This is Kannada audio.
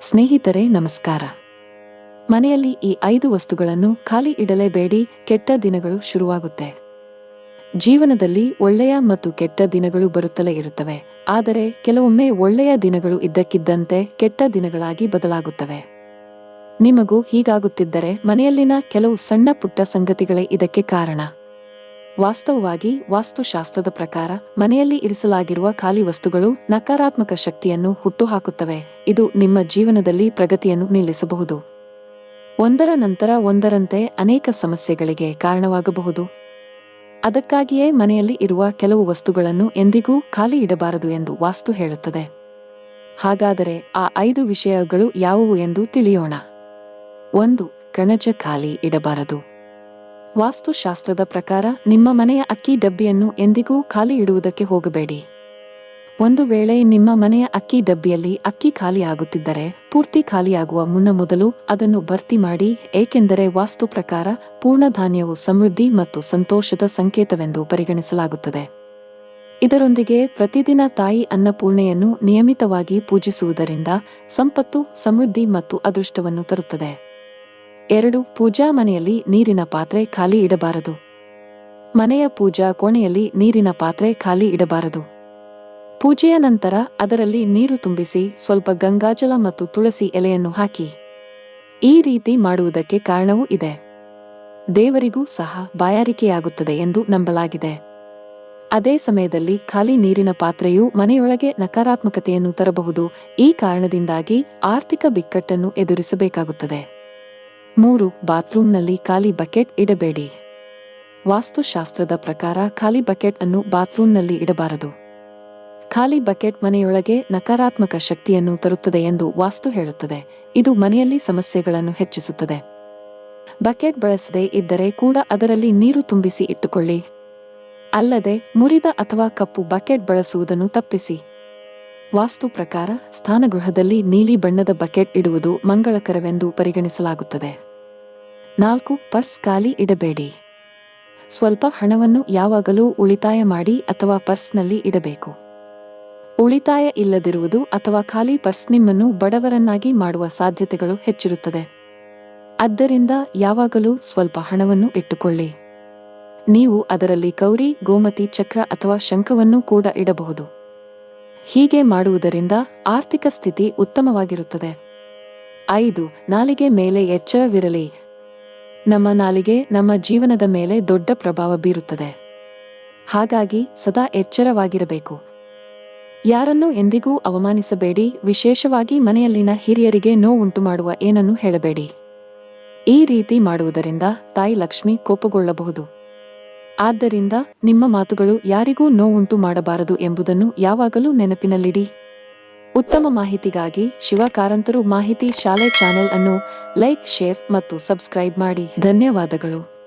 ಸ್ನೇಹಿತರೆ, ನಮಸ್ಕಾರ. ಮನೆಯಲ್ಲಿ ಈ ಐದು ವಸ್ತುಗಳನ್ನು ಖಾಲಿ ಇಡಲೇಬೇಡಿ, ಕೆಟ್ಟ ದಿನಗಳು ಶುರುವಾಗುತ್ತೆ. ಜೀವನದಲ್ಲಿ ಒಳ್ಳೆಯ ಮತ್ತು ಕೆಟ್ಟ ದಿನಗಳು ಬರುತ್ತಲೇ ಇರುತ್ತವೆ. ಆದರೆ ಕೆಲವೊಮ್ಮೆ ಒಳ್ಳೆಯ ದಿನಗಳು ಇದ್ದಕ್ಕಿದ್ದಂತೆ ಕೆಟ್ಟ ದಿನಗಳಾಗಿ ಬದಲಾಗುತ್ತವೆ. ನಿಮಗೂ ಹೀಗಾಗುತ್ತಿದ್ದರೆ ಮನೆಯಲ್ಲಿನ ಕೆಲವು ಸಣ್ಣ ಪುಟ್ಟ ಸಂಗತಿಗಳೇ ಇದಕ್ಕೆ ಕಾರಣ. ವಾಸ್ತವವಾಗಿ ವಾಸ್ತುಶಾಸ್ತ್ರದ ಪ್ರಕಾರ ಮನೆಯಲ್ಲಿ ಇರಿಸಲಾಗಿರುವ ಖಾಲಿ ವಸ್ತುಗಳು ನಕಾರಾತ್ಮಕ ಶಕ್ತಿಯನ್ನು ಹುಟ್ಟುಹಾಕುತ್ತವೆ. ಇದು ನಿಮ್ಮ ಜೀವನದಲ್ಲಿ ಪ್ರಗತಿಯನ್ನು ನಿಲ್ಲಿಸಬಹುದು. ಒಂದರ ನಂತರ ಒಂದರಂತೆ ಅನೇಕ ಸಮಸ್ಯೆಗಳಿಗೆ ಕಾರಣವಾಗಬಹುದು. ಅದಕ್ಕಾಗಿಯೇ ಮನೆಯಲ್ಲಿ ಇರುವ ಕೆಲವು ವಸ್ತುಗಳನ್ನು ಎಂದಿಗೂ ಖಾಲಿ ಇಡಬಾರದು ಎಂದು ವಾಸ್ತು ಹೇಳುತ್ತದೆ. ಹಾಗಾದರೆ ಆ ಐದು ವಿಷಯಗಳು ಯಾವುವು ಎಂದು ತಿಳಿಯೋಣ. ಒಂದು, ಕಣಜ ಖಾಲಿ ಇಡಬಾರದು. ವಾಸ್ತುಶಾಸ್ತ್ರದ ಪ್ರಕಾರ, ನಿಮ್ಮ ಮನೆಯ ಅಕ್ಕಿ ಡಬ್ಬಿಯನ್ನು ಎಂದಿಗೂ ಖಾಲಿ ಇಡುವುದಕ್ಕೆ ಹೋಗಬೇಡಿ. ಒಂದು ವೇಳೆ ನಿಮ್ಮ ಮನೆಯ ಅಕ್ಕಿ ಡಬ್ಬಿಯಲ್ಲಿ ಅಕ್ಕಿ ಖಾಲಿಯಾಗುತ್ತಿದ್ದರೆ ಪೂರ್ತಿ ಖಾಲಿಯಾಗುವ ಮುನ್ನ ಮೊದಲು ಅದನ್ನು ಭರ್ತಿ ಮಾಡಿ, ಏಕೆಂದರೆ ವಾಸ್ತು ಪ್ರಕಾರ ಪೂರ್ಣ ಧಾನ್ಯವು ಸಮೃದ್ಧಿ ಮತ್ತು ಸಂತೋಷದ ಸಂಕೇತವೆಂದು ಪರಿಗಣಿಸಲಾಗುತ್ತದೆ. ಇದರೊಂದಿಗೆ ಪ್ರತಿದಿನ ತಾಯಿ ಅನ್ನಪೂರ್ಣೆಯನ್ನು ನಿಯಮಿತವಾಗಿ ಪೂಜಿಸುವುದರಿಂದ ಸಂಪತ್ತು, ಸಮೃದ್ಧಿ ಮತ್ತು ಅದೃಷ್ಟವನ್ನು ತರುತ್ತದೆ. ಎರಡು ಪೂಜಾ ಮನೆಯಲ್ಲಿ ನೀರಿನ ಪಾತ್ರೆ ಖಾಲಿ ಇಡಬಾರದು. ಮನೆಯ ಪೂಜಾ ಕೋಣೆಯಲ್ಲಿ ನೀರಿನ ಪಾತ್ರೆ ಖಾಲಿ ಇಡಬಾರದು. ಪೂಜೆಯ ನಂತರ ಅದರಲ್ಲಿ ನೀರು ತುಂಬಿಸಿ ಸ್ವಲ್ಪ ಗಂಗಾಜಲ ಮತ್ತು ತುಳಸಿ ಎಲೆಯನ್ನು ಹಾಕಿ. ಈ ರೀತಿ ಮಾಡುವುದಕ್ಕೆ ಕಾರಣವೂ ಇದೆ. ದೇವರಿಗೂ ಸಹ ಬಾಯಾರಿಕೆಯಾಗುತ್ತದೆ ಎಂದು ನಂಬಲಾಗಿದೆ. ಅದೇ ಸಮಯದಲ್ಲಿ ಖಾಲಿ ನೀರಿನ ಪಾತ್ರೆಯು ಮನೆಯೊಳಗೆ ನಕಾರಾತ್ಮಕತೆಯನ್ನು ತರಬಹುದು. ಈ ಕಾರಣದಿಂದಾಗಿ ಆರ್ಥಿಕ ಬಿಕ್ಕಟ್ಟನ್ನು ಎದುರಿಸಬೇಕಾಗುತ್ತದೆ. ಮೂರು, ಬಾತ್ರೂಮ್ನಲ್ಲಿ ಖಾಲಿ ಬಕೆಟ್ ಇಡಬೇಡಿ. ವಾಸ್ತುಶಾಸ್ತ್ರದ ಪ್ರಕಾರ ಖಾಲಿ ಬಕೆಟ್ ಅನ್ನು ಬಾತ್ರೂಮ್ನಲ್ಲಿ ಇಡಬಾರದು. ಖಾಲಿ ಬಕೆಟ್ ಮನೆಯೊಳಗೆ ನಕಾರಾತ್ಮಕ ಶಕ್ತಿಯನ್ನು ತರುತ್ತದೆ ಎಂದು ವಾಸ್ತು ಹೇಳುತ್ತದೆ. ಇದು ಮನೆಯಲ್ಲಿ ಸಮಸ್ಯೆಗಳನ್ನು ಹೆಚ್ಚಿಸುತ್ತದೆ. ಬಕೆಟ್ ಬಳಸದೇ ಇದ್ದರೆ ಕೂಡ ಅದರಲ್ಲಿ ನೀರು ತುಂಬಿಸಿ ಇಟ್ಟುಕೊಳ್ಳಿ. ಅಲ್ಲದೆ, ಮುರಿದ ಅಥವಾ ಕಪ್ಪು ಬಕೆಟ್ ಬಳಸುವುದನ್ನು ತಪ್ಪಿಸಿ. ವಾಸ್ತು ಪ್ರಕಾರ ಸ್ಥಾನಗೃಹದಲ್ಲಿ ನೀಲಿ ಬಣ್ಣದ ಬಕೆಟ್ ಇಡುವುದು ಮಂಗಳಕರವೆಂದು ಪರಿಗಣಿಸಲಾಗುತ್ತದೆ. ನಾಲ್ಕು, ಪರ್ಸ್ ಖಾಲಿ ಇಡಬೇಡಿ. ಸ್ವಲ್ಪ ಹಣವನ್ನು ಯಾವಾಗಲೂ ಉಳಿತಾಯ ಮಾಡಿ ಅಥವಾ ಪರ್ಸ್ನಲ್ಲಿ ಇಡಬೇಕು. ಉಳಿತಾಯ ಇಲ್ಲದಿರುವುದು ಅಥವಾ ಖಾಲಿ ಪರ್ಸ್ ನಿಮ್ಮನ್ನು ಬಡವರನ್ನಾಗಿ ಮಾಡುವ ಸಾಧ್ಯತೆಗಳು ಹೆಚ್ಚಿರುತ್ತದೆ. ಆದ್ದರಿಂದ ಯಾವಾಗಲೂ ಸ್ವಲ್ಪ ಹಣವನ್ನು ಇಟ್ಟುಕೊಳ್ಳಿ. ನೀವು ಅದರಲ್ಲಿ ಕೌರಿ ಗೋಮತಿ, ಚಕ್ರ ಅಥವಾ ಶಂಖವನ್ನು ಕೂಡ ಇಡಬಹುದು. ಹೀಗೆ ಮಾಡುವುದರಿಂದ ಆರ್ಥಿಕ ಸ್ಥಿತಿ ಉತ್ತಮವಾಗಿರುತ್ತದೆ. ಐದು, ನಾಲಿಗೆ ಮೇಲೆ ಎಚ್ಚರವಿರಲಿ. ನಮ್ಮ ನಾಲಿಗೆ ನಮ್ಮ ಜೀವನದ ಮೇಲೆ ದೊಡ್ಡ ಪ್ರಭಾವ ಬೀರುತ್ತದೆ. ಹಾಗಾಗಿ ಸದಾ ಎಚ್ಚರವಾಗಿರಬೇಕು. ಯಾರನ್ನು ಎಂದಿಗೂ ಅವಮಾನಿಸಬೇಡಿ, ವಿಶೇಷವಾಗಿ ಮನೆಯಲ್ಲಿನ ಹಿರಿಯರಿಗೆ ನೋವುಂಟು ಮಾಡುವ ಏನನ್ನೂ ಹೇಳಬೇಡಿ. ಈ ರೀತಿ ಮಾಡುವುದರಿಂದ ತಾಯಿ ಲಕ್ಷ್ಮಿ ಕೋಪಗೊಳ್ಳಬಹುದು. ಆದ್ದರಿಂದ ನಿಮ್ಮ ಮಾತುಗಳು ಯಾರಿಗೂ ನೋವುಂಟು ಮಾಡಬಾರದು ಎಂಬುದನ್ನು ಯಾವಾಗಲೂ ನೆನಪಿನಲ್ಲಿಡಿ. ಉತ್ತಮ ಮಾಹಿತಿಗಾಗಿ ಶಿವ ಕಾರಂತರು ಮಾಹಿತಿ ಶಾಲೆ ಚಾನೆಲ್ ಅನ್ನು ಲೈಕ್, ಶೇರ್ ಮತ್ತು ಸಬ್ಸ್ಕ್ರೈಬ್ ಮಾಡಿ. ಧನ್ಯವಾದಗಳು.